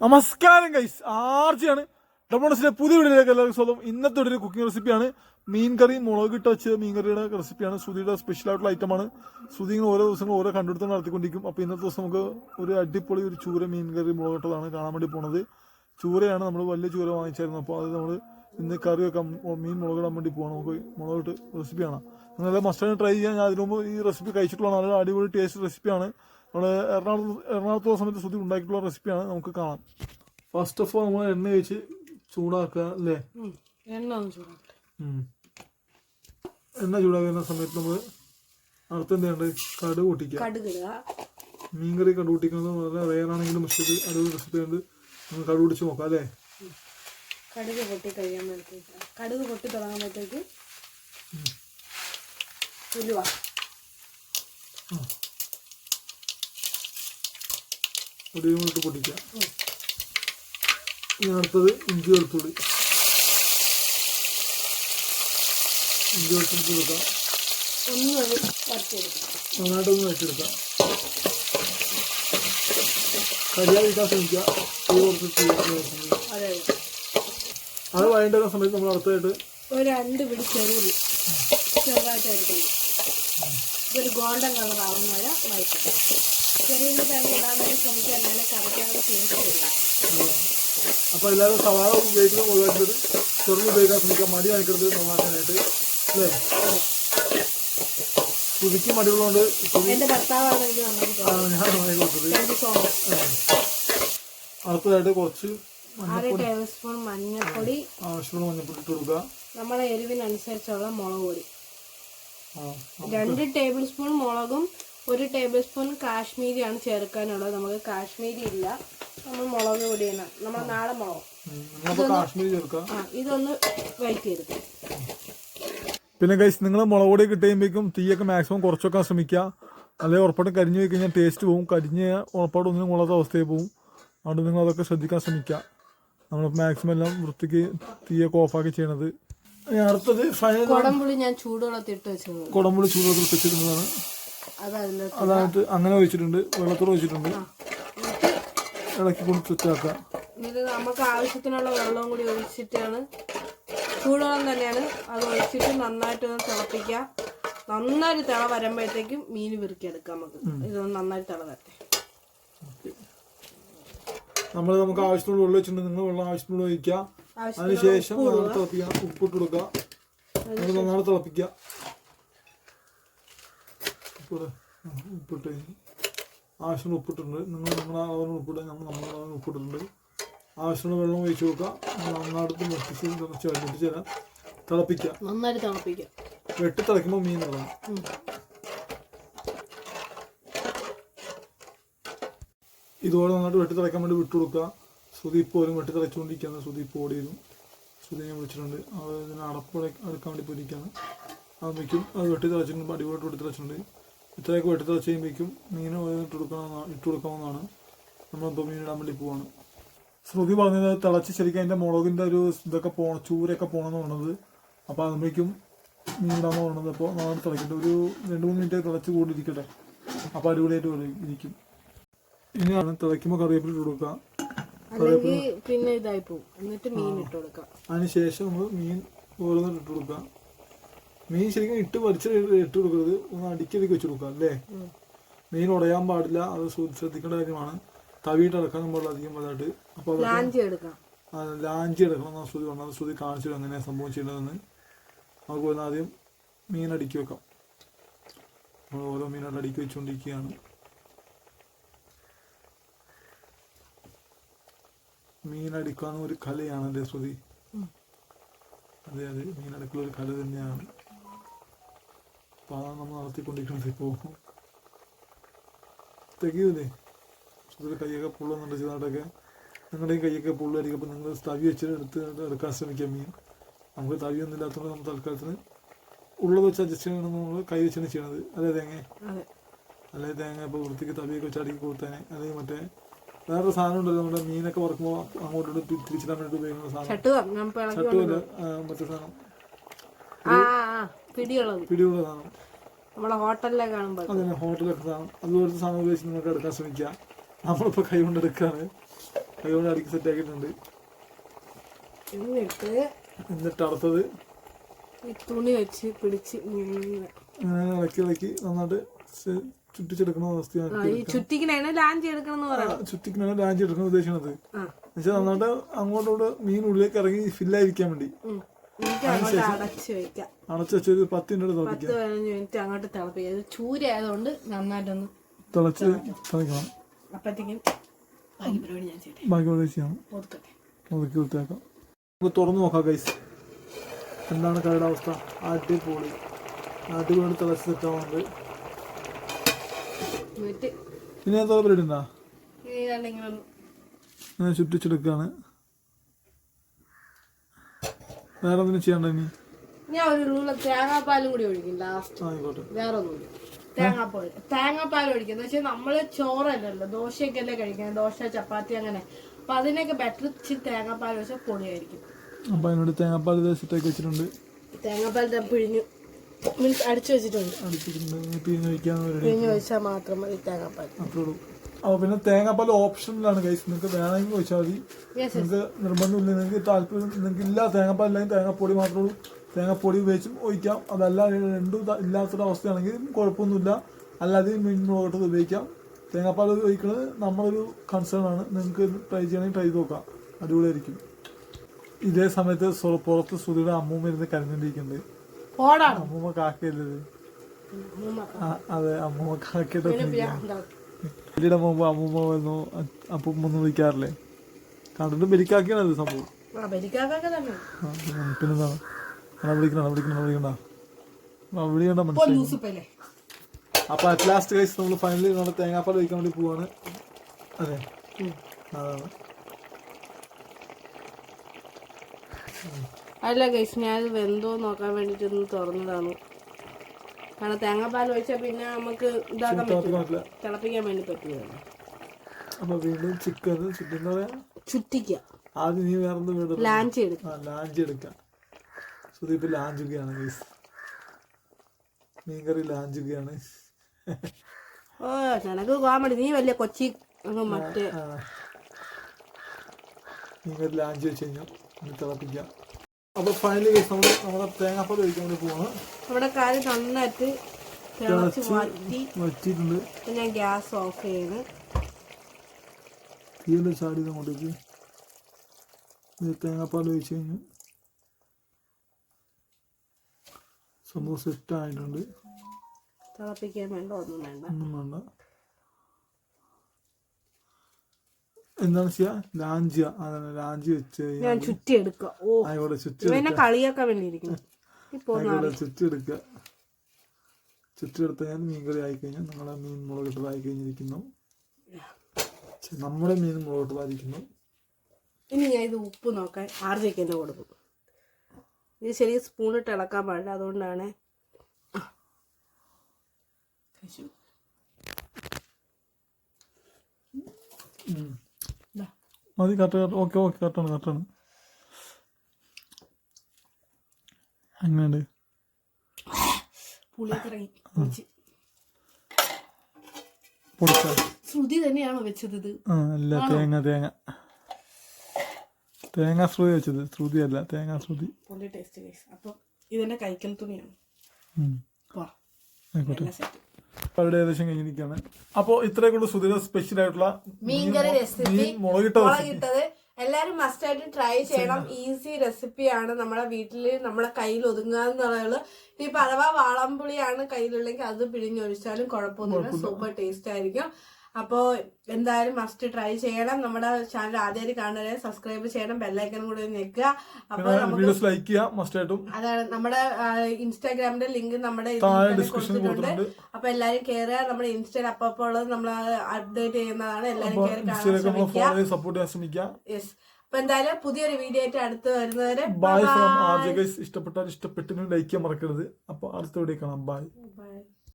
നമസ്കാരം ഗൈസ് ആർജിയാണ്. ഡബോണസിന്റെ പുതിയ വീഡിയോയിലേക്ക് എല്ലാവർക്കും സ്വാഗതം. ഇന്നത്തെ ഒരു കുക്കിംഗ് റെസിപ്പിയാണ് മീൻ കറി മുളക് ഇട്ട് വെച്ച മീൻ കറിയുടെ റെസിപ്പിയാണ് സുധിയുടെ സ്പെഷ്യൽ ആയിട്ടുള്ള ഐറ്റമാണ് സുധി ഇങ്ങനെ ഓരോ ദിവസങ്ങളും ഓരോ കണ്ടുപിടുത്തം നടത്തിക്കൊണ്ടിരിക്കും. അപ്പോൾ ഇന്നത്തെ ദിവസം നമുക്ക് ഒരു അടിപൊളി ഒരു ചൂര മീൻ കറി മുളക് ഇട്ടതാണ് കാണാൻ വേണ്ടി പോണത്. ചൂരയാണ് നമ്മൾ വലിയ ചൂര വാങ്ങിച്ചായിരുന്നു. അപ്പോൾ അത് നമ്മൾ ഇന്ന് കറി വെക്കാൻ മീൻ മുളകിടാൻ വേണ്ടി പോകണം നമുക്ക് മുളകിട്ട് റെസിപ്പി കാണാം. നിങ്ങളെല്ലാം മസ്റ്റാണ് ട്രൈ ചെയ്യാൻ. ഞാൻ അതിനു മുമ്പ് ഈ റെസിപ്പി കഴിച്ചിട്ടുള്ള നല്ല അടിപൊളി ടേസ്റ്റ് റെസിപ്പിയാണ് നമ്മൾ എറണാകുളത്ത് എറണാകുളത്ത് സമയത്ത് സുധി ഉണ്ടാക്കിയിട്ടുള്ള റെസിപ്പിയാണ് നമുക്ക് കാണാം. ഫസ്റ്റ് ഓഫ് ഓൾ നമ്മൾ എണ്ണ വെച്ച് ചൂടാക്കുക അല്ലേ? എണ്ണ. എണ്ണ ചൂടാക്കുന്ന സമയത്ത് നമ്മൾ അടുത്ത് എന്ത് കടു കടുക് പൊട്ടിക്കുക. മീൻകറി കടു കടുക് പൊട്ടിക്കുന്നത് വളരെ റെയറാണെങ്കിലും പക്ഷേ അടിപൊളി റെസിപ്പി ഉണ്ട് നമ്മൾ കടുക് പൊടിച്ച് നോക്കാം അല്ലേ? കടുക് പൊട്ടി കഴിയുമ്പോഴത്തേക്ക് കടുക് പൊട്ടി തുടങ്ങുമ്പോഴത്തേക്ക് ഉലുവ. കടുകും ഇട്ട് പൊട്ടിക്കാം. ഇനി അടുത്തത് ഇഞ്ചി വെളുത്തുള്ളി. ഇഞ്ചി വെളുത്തുള്ളി കൊടുക്കാം. നന്നായിട്ടൊന്ന് വെച്ചെടുക്കാം കരിയാതിരിക്കാൻ ശ്രമിക്കുക അതെ വഴണ്ട സമയത്ത് നമ്മൾ അടുത്തായിട്ട് ഒരു രണ്ട് പിടി ചെറുപുളി ചെറുതായിട്ട് അരിക്കണം ഗോൾഡൻ കളർ ആവുന്ന വരെ വഴറ്റും ചെറിയ തന്നെ ഇടാൻ വേണ്ടി ശ്രമിക്കുക എന്നാലേ കറിക്കാതെ ടേസ്റ്റ് വരില്ല അപ്പൊ എല്ലാവരും സവാള ഉപയോഗിക്കുന്നത് ഒഴിവാക്കുന്നത് ചെറുത് ഉപയോഗിക്കാൻ ശ്രമിക്കുക. മടി കാണിക്കരുത് നന്നാക്കാനായിട്ട് അല്ലേ? പുതുക്കി മടികളുണ്ട് ഭർത്താവാണ് മച്ച് അടുത്തതായിട്ട് കുറച്ച് ടേബിൾ സ്പൂൺ മഞ്ഞൾപ്പൊടി. ആവശ്യമുള്ള മഞ്ഞപ്പൊടി ഇട്ട് കൊടുക്കുക. നമ്മളെ എരിവിനനുസരിച്ചുള്ള മുളക് പൊടി. രണ്ട് ടേബിൾ സ്പൂൺ മുളകും ഒരു ടേബിൾ സ്പൂൺ കാശ്മീരിയാണ് ചേർക്കാനുള്ളത്. നമുക്ക് കാശ്മീരി ഇല്ല. നമ്മൾ മുളക് പൊടിയാണ്. നമ്മൾ നാടൻ മുളക്. ആ ഇതൊന്ന് വഴറ്റിയെടുക്കും പിന്നെ ഗൈസ് നിങ്ങൾ മുളക് പൊടി കിട്ടുമ്പോഴേക്കും തീയൊക്കെ മാക്സിമം കുറച്ചൊക്കെ ശ്രമിക്കുക. അല്ലെങ്കിൽ ഉറപ്പായിട്ട് കരിഞ്ഞു പോയി കഴിഞ്ഞാൽ ടേസ്റ്റ് പോകും കരിഞ്ഞ് ഉറപ്പായിട്ട് ഒന്നിനും കൊള്ളാത്ത അവസ്ഥയിൽ പോകും അതുകൊണ്ട് നിങ്ങൾ അതൊക്കെ ശ്രദ്ധിക്കാൻ ശ്രമിക്കുക. നമ്മൾ മാക്സിമം എല്ലാം വൃത്തിക്ക് തീയൊക്കെ ഓഫാക്കി ചെയ്യണത്. അടുത്തത് ഫൈനൽ കുടംപുളി ഞാൻ ചൂടുവെള്ളത്തിൽ ഇട്ട് വെച്ചത് കുടമ്പുളി ചൂടുവെള്ളത്തിൽ വെച്ചിരുന്നതാണ് അത് അതിൽ അതായിട്ട് അങ്ങനെ വെച്ചിട്ടുണ്ട് വെള്ളത്തോട് വെച്ചിട്ടുണ്ട് ഇളക്കി കൊണ്ട് എന്നിട്ട് നമുക്ക് ആവശ്യത്തിനുള്ള വെള്ളവും കൂടി ഒഴിച്ചിട്ടാണ്. ചൂടുവെള്ളം തന്നെയാണ്. അത് ഒഴിച്ചിട്ട് നന്നായിട്ട് ഒന്ന് തിളപ്പിക്കുക. നന്നായിട്ട് തിള വരുമ്പോഴത്തേക്കും മീൻ വിറുക്കിയെടുക്കാം നമുക്ക്. ഇതൊന്ന് നന്നായിട്ട് തിള വരട്ടെ. നമ്മൾ നമുക്ക് ആവശ്യത്തിനുള്ള വെള്ളം വെച്ചിട്ടുണ്ട്. നിങ്ങൾ വെള്ളം ആവശ്യത്തിനുള്ള ഒഴിക്കുക. അതിനുശേഷം തിളപ്പിക്കാം തിളപ്പിക്കുക. ഉപ്പിട്ട് കൊടുക്കുക. നന്നായിട്ട് തിളപ്പിക്കുക. ആ, ഉപ്പിട്ട് കഴിഞ്ഞ് ആവശ്യത്തിന് ഉപ്പിട്ടിട്ടുണ്ട്. നിങ്ങൾ നിങ്ങളുടെ അളവിന് ഉപ്പിട്ട് നമ്മൾ നമ്മുടെ അളവിന് ഉപ്പിട്ടിട്ടുണ്ട്. ആവശ്യമുള്ള വെള്ളം ഒഴിച്ചു കൊടുക്കുക നന്നായിട്ട് മുട്ടിച്ച് തിളച്ച് വെള്ളിട്ട് തരാം. തിളപ്പിക്കുക നന്നായിട്ട് തിളപ്പിക്കുക വെട്ടി തിളയ്ക്കുമ്പോൾ മീൻ ഇടണം ഉം. ഇതുപോലെ നന്നായിട്ട് വെട്ടി തിളയ്ക്കാൻ വേണ്ടി വിട്ടു കൊടുക്കുക. ശ്രുതി പോലും വെട്ടി തിളച്ചുകൊണ്ടിരിക്കുകയാണ്. ഇപ്പോൾ ഓടിയിരുന്നു ശ്രുതി ഞാൻ വിളിച്ചിട്ടുണ്ട്. അത് അടപ്പ് എടുക്കാൻ വേണ്ടി പോയിരിക്കുകയാണ്. അത് വയ്ക്കും. അത് വെട്ടി തിളച്ചിട്ടുണ്ട് അടിപൊളിയായിട്ട് വെട്ടി തിളച്ചിട്ടുണ്ട്. ഇത്രയൊക്കെ വെട്ടി തിളച്ച് കഴിയുമ്പോഴേക്കും മീൻ ഇട്ട് കൊടുക്കണം ഇട്ട് കൊടുക്കണമെന്നാണ് നമ്മളിപ്പോൾ മീൻ ഇടാൻ വേണ്ടി പോവാണ്. ശ്രുതി പറഞ്ഞത് തിളച്ച് ശരിക്കും അതിന്റെ മുളകിന്റെ ഒരു ഇതൊക്കെ പോകണം ചൂരൊക്കെ പോകണമെന്ന് പറഞ്ഞത്. അപ്പോൾ അതുമ്പോഴേക്കും മീൻ ഇടാമെന്ന് പറഞ്ഞത് അപ്പോൾ നമ്മൾ തിളക്കട്ടെ. ഒരു രണ്ട് മൂന്ന് മിനിറ്റ് തിളച്ച് കൂടിയിരിക്കട്ടെ. അപ്പോൾ അടിപൊളിയായിട്ട് ഇരിക്കും. ഇനിയാണ് തിളയ്ക്കുമ്പോൾ കറിവേപ്പില ഇട്ട് കൊടുക്കുക അല്ലെങ്കിൽ പിന്നെ ഇതായി പോകും എന്നിട്ട് മീൻ ഇട്ട് കൊടുക്കാം. അതിനുശേഷം നമ്മൾ മീൻ ഓരോന്നിട്ട് ഇട്ട് കൊടുക്കുക മീൻ ശരിക്കും ഇട്ട് വലിച്ച് ഇട്ട് കൊടുക്കരുത്. ഒന്ന് അടിക്കടിക്ക് വെച്ച് കൊടുക്കുക അല്ലേ. മീൻ ഉടയാൻ പാടില്ല. അത് ശ്രദ്ധ- ശ്രദ്ധിക്കേണ്ട കാര്യമാണ്. തവിയിട്ട് ഇറക്കാൻ നമ്മൾ അധികം വലുതായിട്ട് അപ്പോൾ അത് ലാഞ്ചി എടുക്കണം എന്നാണ് ശ്രുതി പറഞ്ഞത്. ശ്രുതി കാണിച്ചു എങ്ങനെയാണ് സംഭവം ചെയ്യേണ്ടതെന്ന്. നമുക്ക് ഒന്ന് ആദ്യം മീൻ അടുക്കി വെക്കാം. നമ്മൾ ഓരോ മീനായിട്ട് അടുക്കി വെച്ചുകൊണ്ടിരിക്കുകയാണ് മീൻ അടിക്കാവുന്ന ഒരു കലയാണ് അല്ലേ ശ്രുതി. അതെ അതെ. മീൻ അടുക്കൽ ഒരു കല തന്നെയാണ്. അപ്പോൾ അതാണ് നമ്മൾ നടത്തിക്കൊണ്ടിരിക്കുന്നത് ഇപ്പോൾ തികയൂലേ ശ്രുതി കൈയൊക്കെ പൊള്ളുന്നുണ്ട് ചെറുതായിട്ടൊക്കെ നിങ്ങളുടെയും കൈയൊക്കെ പൊള്ളായിരിക്കും അപ്പോൾ നിങ്ങൾ തവി വെച്ച് എടുത്ത് എടുക്കാൻ ശ്രമിക്കാം മീൻ നമുക്ക് തവിയൊന്നും ഇല്ലാത്തതുകൊണ്ട് നമ്മൾ തൽക്കാലത്തിന് ഉള്ളത് വെച്ച് അഡ്ജസ്റ്റ് ചെയ്യണം നമ്മൾ കൈ വെച്ചാണ് ചെയ്യണത് അല്ലേ തേങ്ങ അല്ലേ തേങ്ങ ഇപ്പോൾ വൃത്തിക്ക് തവിയൊക്കെ വെച്ച് അടുക്കി കൊടുത്തേനെ അല്ലെങ്കിൽ മറ്റേ വേറൊരു സാധനം ഉണ്ടല്ലോ നമ്മുടെ മീനൊക്കെ വറക്കുമ്പോൾ അങ്ങോട്ടോട്ട് തിരിച്ചിടാൻ വേണ്ടിയിട്ട് ഉപയോഗിക്കുന്ന സാധനം ചട്ടുമല്ല മറ്റേ സാധനം പിടിയുള്ളത്. പിടിയുള്ള സാധനം നമ്മളെ ഹോട്ടലിലെ കാണുമ്പോൾ അതിന് ഹോട്ടലൊക്കെ സാധനം അതുപോലത്തെ സാധനം ഉപയോഗിച്ച് നിങ്ങൾക്ക് എടുക്കാൻ ശ്രമിക്കുക. നമ്മളിപ്പോൾ കൈ കൊണ്ട് എടുക്കുകയാണ് കൈകൊണ്ട് അടിക്ക് സെറ്റ് ആക്കിയിട്ടുണ്ട്. എന്നിട്ട് എന്നിട്ട് അടുത്തത് ഈ തുണി വെച്ച് പിടിച്ച് ഇളക്കി ഇളക്കി നന്നായിട്ട് ചുറ്റിച്ചെടുക്കണ ചുറ്റിക്കിനാണ് ലാഞ്ചി എടുക്കണം ചുറ്റിക്കാണ് രാജ്യം എടുക്കാൻ ഉദ്ദേശിക്കുന്നത് ആ. എന്നുവെച്ചാൽ നന്നായിട്ട് അങ്ങോട്ടോട് മീൻ ഉള്ളിലേക്ക് ഇറങ്ങി ഫില്ലായിരിക്കാൻ വേണ്ടി. അടച്ച് വെക്കാം. അടച്ചു വെച്ചൊരു പത്ത് മിനിറ്റ് പത്ത് തിളപ്പിക്കാം. പതിനഞ്ച് മിനിറ്റ് അങ്ങോട്ട് തിളപ്പിക്കുക ഇത് ചൂര ആയതുകൊണ്ട് നന്നായിട്ടൊന്ന് തിളച്ച് തിളയ്ക്കണം. അപ്പോഴത്തേക്കും ബാക്കി പരിപാടി ഞാൻ ചെയ്തേ ബാക്കി പ്രദേശിയാണ് ഒതുക്കട്ടെ. ഒതുക്കി വൃത്തിയാക്കാം. നമുക്ക് തുറന്നു നോക്കാം ഗൈസ് എന്താണ് കടയുടെ അവസ്ഥ? അടിപൊളി. അടിപൊളി തിളച്ച് സെറ്റാവുന്നുണ്ട് പിന്നെ പരിപാടി ഇനി ഇതാണ്ട് ഇങ്ങനെ ഒന്ന് ഇങ്ങനെ ചുറ്റിച്ചെടുക്കുകയാണ് വേറെ എന്തെങ്കിലും ചെയ്യണ്ട ഇനി ഞാൻ ഒരു ഉള്ള തേങ്ങാപ്പാലും കൂടി ഒഴിക്കും ലാസ്റ്റ് ആയിക്കോട്ടെ. വേറെ ഒന്നുമില്ല തേങ്ങാപ്പാൽ തേങ്ങാപ്പാൽ ഒഴിക്കും എന്ന് വെച്ചാൽ നമ്മൾ ചോറല്ലല്ലോ ദോശയൊക്കെ അല്ലേ കഴിക്കുന്നത് ദോശ ചപ്പാത്തി അങ്ങനെ. അപ്പൊ അതിനൊക്കെ ബെറ്റർ ഇച്ചിരി തേങ്ങാപ്പാൽ ഒഴിച്ചാൽ പൊടിയായിരിക്കും അപ്പൊ അതിനോട് തേങ്ങാപ്പാൽ സെറ്റാക്കി വെച്ചിട്ടുണ്ട്. തേങ്ങാപ്പാൽ പിഴിഞ്ഞു. മീൻസ് അടിച്ചു വെച്ചിട്ടുണ്ട്. പിഴിഞ്ഞ് വെച്ചാൽ മാത്രം മതി തേങ്ങാപ്പാൽ അത്രേ ഉള്ളൂ. അപ്പോൾ പിന്നെ തേങ്ങാപ്പാൽ ഓപ്ഷനിലാണ് ഗൈസ് നിങ്ങൾക്ക് വേണമെങ്കിൽ ചോദിച്ചാൽ മതി. നിങ്ങൾക്ക് നിർബന്ധമില്ല. നിങ്ങൾക്ക് താല്പര്യം നിങ്ങൾക്ക് ഇല്ല തേങ്ങാപ്പാൽ ഇല്ലെങ്കിൽ തേങ്ങാപ്പൊടി മാത്രമേ ഉള്ളൂ. തേങ്ങാപ്പൊടി ഉപയോഗിച്ചും ഒഴിക്കാം. അതല്ല രണ്ടും ഇല്ലാത്തൊരു അവസ്ഥയാണെങ്കിൽ കുഴപ്പമൊന്നുമില്ല. അല്ലാതെ മീൻ മുളകട്ടത് ഉപയോഗിക്കാം. തേങ്ങാപ്പാൽ ഉപയോഗിക്കുന്നത് നമ്മളൊരു കൺസേൺ ആണ്. നിങ്ങൾക്ക് ട്രൈ ചെയ്യണമെങ്കിൽ ട്രൈ ചെയ്ത് നോക്കാം. അടിപൊളിയായിരിക്കും. ഇതേ സമയത്ത് പുറത്ത് സുധിയുടെ അമ്മൂമ്മ ഇരുന്ന് കരഞ്ഞോണ്ടിരിക്കുന്നുണ്ട്. പോടാണ് അമ്മൂമ്മ കാക്കയല്ലേ അതെ അമ്മൂമ്മ കാക്കയുടെ വലിയുടെ മുമ്പ് അമ്മൂമ്മ വന്നു അപ്പൂമ്മ ഒന്നും വിളിക്കാറില്ലേ? കണ്ടിട്ട് ബലിക്കാക്കിയാണ് അത് സംഭവം. പിന്നെന്താണ് വിളിക്കണ വിളിക്കണ വിളിക്കണ്ട വിളിക്കണ്ട മനസ്സിലായി അപ്പൊ അറ്റ് ലാസ്റ്റ് കഴിച്ച് നമ്മൾ ഫൈനലി നമ്മുടെ തേങ്ങാപ്പാൽ വയ്ക്കാൻ വേണ്ടി പോവാണ്. അതെ. അതാണ്. അല്ല ഗൈസ് ഞാനത് വെന്തോ നോക്കാൻ വേണ്ടിട്ട് ഒന്ന് തുറന്നതാണ്. കാരണം തേങ്ങാപ്പാൽ ഒഴിച്ചാൽ പിന്നെ നമുക്ക് ഇതാക്കാൻ പറ്റില്ല തിളപ്പിക്കാൻ വേണ്ടി പറ്റില്ല അപ്പൊ വീണ്ടും ചിക്കൻ പറയാ ചുറ്റിക്കുക ആദ്യം നീ വേറെ ലാഞ്ചി എടുക്കുക ലാഞ്ചി എടുക്കാം. സുദീപ് ലാഞ്ചുകയാണ് ഗൈസ്. മീൻകറി ലാഞ്ചുകയാണ്. ഓ നിനക്ക് കോമഡി നീ വലിയ കൊച്ചി മറ്റേ. മീൻകറി ലാഞ്ചി വെച്ച് കഴിഞ്ഞാൽ തിളപ്പിക്കാം. അപ്പൊ ഫൈനലി കേസ് നമ്മൾ നമ്മുടെ തേങ്ങാപ്പാൽ ഒഴിക്കാൻ വേണ്ടി പോവാണ്. നമ്മുടെ കാര്യം നന്നായിട്ട് വറ്റിയിട്ടുണ്ട്. ഞാൻ ഗ്യാസ് ഓഫ് ചെയ്ത് തീയൽ ചാടി അങ്ങോട്ടേക്ക്. തേങ്ങാപ്പാൽ ഒഴിച്ച് കഴിഞ്ഞ് സംഭവം സെറ്റ് ആയിട്ടുണ്ട്. തിളപ്പിക്കാൻ വേണ്ട ഒന്നും വേണ്ട. ഒന്നും വേണ്ട. എന്താണ് ചെയ്യാ ലാഞ്ചി. അതാണ്. ലാഞ്ചി വെച്ച് ഞാൻ ചുറ്റി എടുക്കുക ഓ ആയിക്കോട്ടെ ചുറ്റി ഇവനെ കളിയാക്കാൻ വേണ്ടിയിരിക്കുന്നു. ആയിക്കോട്ടെ ചുറ്റി എടുക്കുക ചുറ്റി എടുത്ത് കഴിഞ്ഞാൽ മീൻകറി ആയി കഴിഞ്ഞാൽ നമ്മളെ മീൻ മുളകിട്ടതായി കഴിഞ്ഞിരിക്കുന്നു നമ്മുടെ മീൻ മുളകിട്ടതായിരിക്കുന്നു. ഇനി ഞാൻ ഇത് ഉപ്പ് നോക്കാൻ ആർജയ്ക്ക് തന്നെ കൊടുക്കും. ഇത് ശരി സ്പൂണിട്ട് ഇളക്കാൻ പാടില്ല. അതുകൊണ്ടാണ്. കഴിച്ചു. മതി കറക്റ്റ് ഓക്കെ ഓക്കെ കറക്റ്റാണ് കറക്റ്റാണ് അങ്ങനെയുണ്ട്. ശ്രുതി തന്നെയാണോ വെച്ചത് ഇത്? അല്ല തേങ്ങ തേങ്ങ. തേങ്ങ ശ്രുതി വെച്ചത്. ശ്രുതി അല്ല തേങ്ങ ശ്രുതി. പുള്ളി ടേസ്റ്റ് അപ്പം ഇതെന്നെ കൈക്കൽ തുണിയാണ്. ആയിക്കോട്ടെ. അവരുടെ ഏകദേശം കഴിഞ്ഞിരിക്കുകയാണ്. അപ്പോൾ ഇത്രയും കൊണ്ട് സുധിയുടെ സ്പെഷ്യൽ ആയിട്ടുള്ള മീൻകറി റെസിപ്പി മുളകിട്ട മുളകിട്ടത്. എല്ലാരും മസ്റ്റ് ആയിട്ട് ട്രൈ ചെയ്യണം. ഈസി റെസിപ്പിയാണ് നമ്മളെ വീട്ടിൽ നമ്മളെ കയ്യിൽ ഒതുങ്ങാന്നുള്ളത് ഇപ്പൊ അഥവാ വാളംപുളിയാണ് കയ്യിലുള്ളെങ്കിൽ അത് പിഴിഞ്ഞൊഴിച്ചാലും കുഴപ്പമൊന്നുമില്ല. സൂപ്പർ ടേസ്റ്റ് ആയിരിക്കും. അപ്പോ എന്തായാലും മസ്റ്റ് ട്രൈ ചെയ്യണം. നമ്മുടെ ചാനൽ ആദ്യമായിട്ട് കാണുന്നവരെ സബ്സ്ക്രൈബ് ചെയ്യണം. ബെല്ലൈക്കനും കൂടി ഞെക്കുക. അപ്പോൾ നമുക്ക് വീഡിയോസ് ലൈക്ക് ചെയ്യുക മസ്റ്റായിട്ടും അതാണ് നമ്മുടെ ഇൻസ്റ്റാഗ്രാമിന്റെ ലിങ്ക് നമ്മുടെ കൊടുത്തിട്ടുണ്ട്. അപ്പൊ എല്ലാരും കയറുക നമ്മുടെ ഇൻസ്റ്റയിൽ അപ്പപ്പോ ഉള്ളത് നമ്മൾ അപ്ഡേറ്റ് ചെയ്യുന്നതാണ്. എല്ലാരും കയറി കാണാൻ ഇൻസ്റ്റയിലൊക്കെ ശ്രമിക്കുക. സപ്പോർട്ട് ചെയ്യാൻ ശ്രമിക്കുക. യെസ് അപ്പൊ എന്തായാലും പുതിയൊരു വീഡിയോ ആയിട്ട് അടുത്ത് വരുന്നവരെ bye from R J guys ഇഷ്ടപ്പെട്ടാൽ ഇഷ്ടപ്പെട്ടിട്ട് ലൈക്ക് ചെയ്യാൻ മറക്കരുത്. അപ്പൊ അടുത്ത വീഡിയോ കാണാം. Bye bye